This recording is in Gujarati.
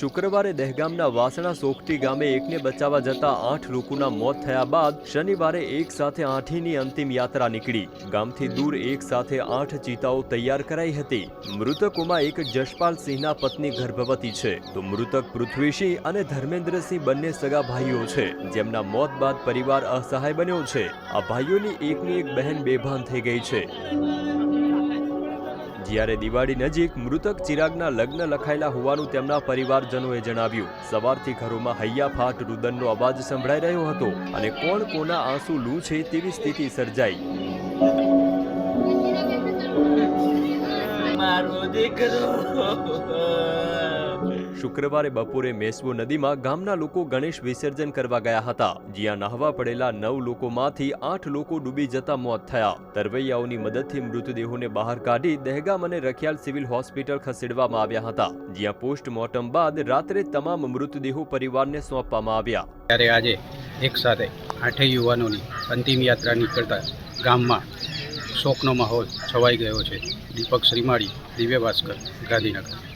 શુક્રવારે દહેગામના વાસણા સોખટી ગામે એકને બચાવવા જતા આઠ લોકોના મોત થયા બાદ શનિવારે એક સાથે આઠીની અંતિમ યાત્રા નીકળી. ગામથી દૂર એક સાથે આઠ ચિતાઓ તૈયાર કરાઈ હતી. મૃતકોમાં એક જશપાલ સિંહના પત્ની ગર્ભવતી છે. તો મૃતક પૃથ્વીસિંહ અને ધર્મેન્દ્રસિંહ બંને સગા ભાઈઓ છે. જેમના મોત બાદ પરિવાર અસહાય બન્યો છે. આ ભાઈઓની એકની એક બહેન બેભાન થઈ ગઈ છે. જ્યારે દિવાળી નજીક મૃતક ચિરાગના લગ્ન લખાયેલા હોવાનું તેમના પરિવારજનોએ જણાવ્યું. સવારથી ઘરોમાં હૈયા ફાટ રુદનનો અવાજ સંભળાઈ રહ્યો હતો અને કોણ કોના આંસુ લૂ છે તેવી સ્થિતિ સર્જાઈ. મારો દીકરો. શુક્રવારે બપોરે મેસવો નદીમાં ગામના લોકો ગણેશ વિસર્જન કરવા ગયા હતા. જ્યાં નહાવા પડેલા નવ લોકોમાંથી આઠ લોકો ડૂબી જતા મોત થયા. તરવૈયાઓની મદદથી મૃતદેહોને બહાર કાઢી દહેગામ અને રખિયાલ સિવિલ હોસ્પિટલ ખસેડવામાં આવ્યા હતા. જ્યાં પોસ્ટમોર્ટમ બાદ રાત્રે તમામ મૃતદેહો પરિવારને સોંપવામાં આવ્યા. ત્યારે આજે એક સાથે આઠેય યુવાનોની અંતિમ યાત્રા નીકળતા ગામમાં શોકનો માહોલ છવાઈ ગયો છે. Deepak Shrimali Divya Bhaskar Gandhinagar.